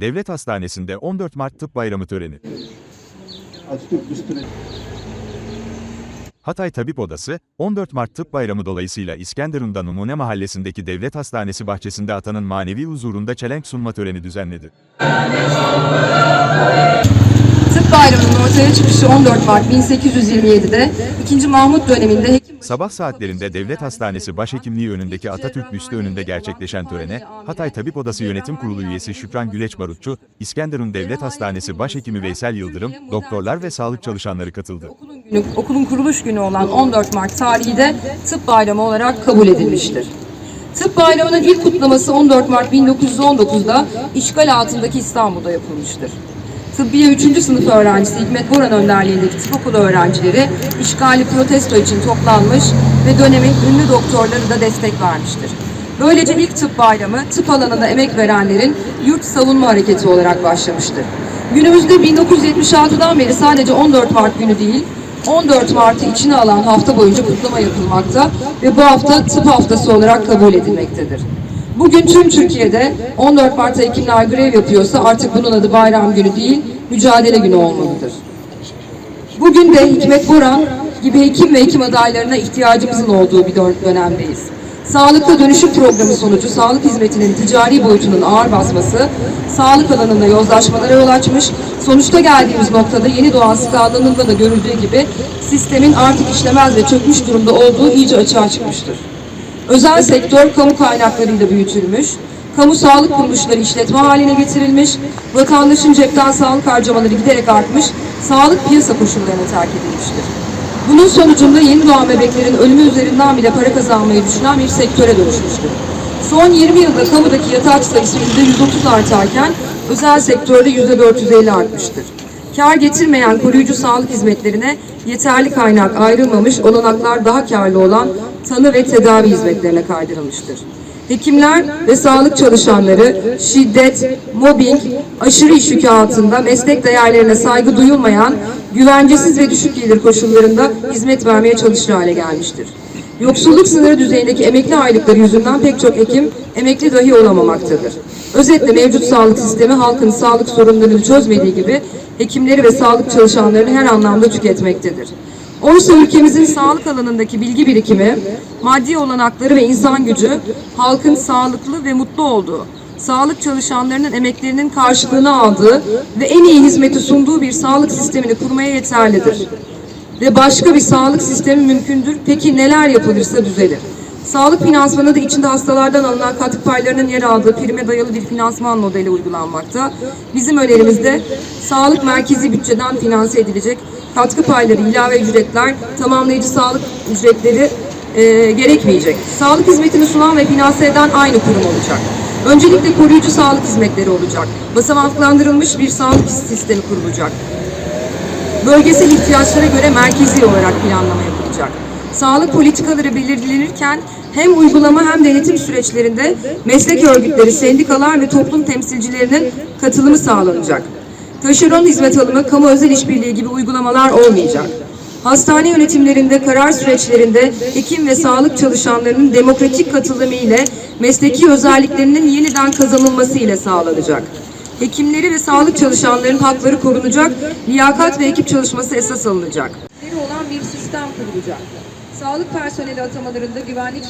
Devlet Hastanesi'nde 14 Mart Tıp Bayramı töreni. Hatay Tabip Odası, 14 Mart Tıp Bayramı dolayısıyla İskenderun'da Numune Mahallesi'ndeki Devlet Hastanesi bahçesinde atanın manevi huzurunda çelenk sunma töreni düzenledi. Tıp bayramının ortaya çıkışı 14 Mart 1827'de 2. Mahmut döneminde hekim Sabah saatlerinde Devlet Hastanesi Başhekimliği önündeki Atatürk büstü önünde gerçekleşen törene, Hatay Tabip Odası Yönetim Kurulu üyesi Şükran Güleç Barutçu, İskenderun Devlet Hastanesi Başhekimi Veysel Yıldırım, doktorlar ve sağlık çalışanları katıldı. okulun, günü, okulun kuruluş günü olan 14 Mart tarihi de tıp bayramı olarak kabul edilmiştir. Tıp bayramının ilk kutlaması 14 Mart 1919'da işgal altındaki İstanbul'da yapılmıştır. Tıbbiye 3. sınıf öğrencisi Hikmet Boran önderliğindeki tıp okulu öğrencileri işgali protesto için toplanmış ve dönemin ünlü doktorları da destek vermiştir. Böylece ilk tıp bayramı tıp alanında emek verenlerin yurt savunma hareketi olarak başlamıştır. Günümüzde 1976'dan beri sadece 14 Mart günü değil, 14 Mart'ı içine alan hafta boyunca kutlama yapılmakta ve bu hafta tıp haftası olarak kabul edilmektedir. Bugün tüm Türkiye'de 14 Mart'ta hekimler grev yapıyorsa artık bunun adı bayram günü değil, mücadele günü olmalıdır. Bugün de Hikmet Boran gibi hekim ve hekim adaylarına ihtiyacımızın olduğu bir dön- dönemdeyiz. Sağlıkta dönüşüm programı sonucu sağlık hizmetinin ticari boyutunun ağır basması, sağlık alanında yozlaşmalara yol açmış, sonuçta geldiğimiz noktada yeni doğan skandalında da görüldüğü gibi sistemin artık işlemez ve çökmüş durumda olduğu iyice açığa çıkmıştır. Özel sektör kamu kaynaklarıyla büyütülmüş, kamu sağlık kuruluşları işletme haline getirilmiş, vatandaşın cepten sağlık harcamaları giderek artmış, sağlık piyasa koşullarına terk edilmiştir. Bunun sonucunda yeni doğan bebeklerin ölümü üzerinden bile para kazanmayı düşünen bir sektöre dönüşmüştür. Son 20 yılda kamudaki yataç sayısı %130 artarken özel sektörde %450 artmıştır. Kar getirmeyen koruyucu sağlık hizmetlerine yeterli kaynak ayrılmamış, olanaklar daha karlı olan tanı ve tedavi hizmetlerine kaydırılmıştır. Hekimler ve sağlık çalışanları şiddet, mobbing, aşırı iş yükü altında meslek değerlerine saygı duyulmayan, güvencesiz ve düşük gelir koşullarında hizmet vermeye çalışır hale gelmiştir. Yoksulluk sınırı düzeyindeki emekli aylıkları yüzünden pek çok hekim emekli dahi olamamaktadır. Özetle mevcut sağlık sistemi halkın sağlık sorunlarını çözmediği gibi hekimleri ve sağlık çalışanlarını her anlamda tüketmektedir. Oysa ülkemizin sağlık alanındaki bilgi birikimi, maddi olanakları ve insan gücü halkın sağlıklı ve mutlu olduğu, sağlık çalışanlarının emeklerinin karşılığını aldığı ve en iyi hizmeti sunduğu bir sağlık sistemini kurmaya yeterlidir ve başka bir sağlık sistemi mümkündür. Peki neler yapılırsa düzelir? Sağlık finansmanı da içinde hastalardan alınan katkı paylarının yer aldığı prime dayalı bir finansman modeli uygulanmakta. Bizim önerimizde sağlık merkezi bütçeden finanse edilecek katkı payları, ilave ücretler, tamamlayıcı sağlık ücretleri e, gerekmeyecek. Sağlık hizmetini sunan ve finanse eden aynı kurum olacak. Öncelikle koruyucu sağlık hizmetleri olacak. Basamaklandırılmış bir sağlık sistemi kurulacak. Bölgesel ihtiyaçlara göre merkezi olarak planlama yapılacak. Sağlık politikaları belirlenirken hem uygulama hem denetim süreçlerinde meslek örgütleri, sendikalar ve toplum temsilcilerinin katılımı sağlanacak. Taşeron hizmet alımı, kamu özel işbirliği gibi uygulamalar olmayacak. Hastane yönetimlerinde, karar süreçlerinde hekim ve sağlık çalışanlarının demokratik katılımı ile mesleki özelliklerinin yeniden kazanılması ile sağlanacak. Hekimleri ve sağlık çalışanlarının hakları korunacak, liyakat ve ekip çalışması esas alınacak. olan bir sistem kurulacak. Sağlık personeli atamalarında güvenlik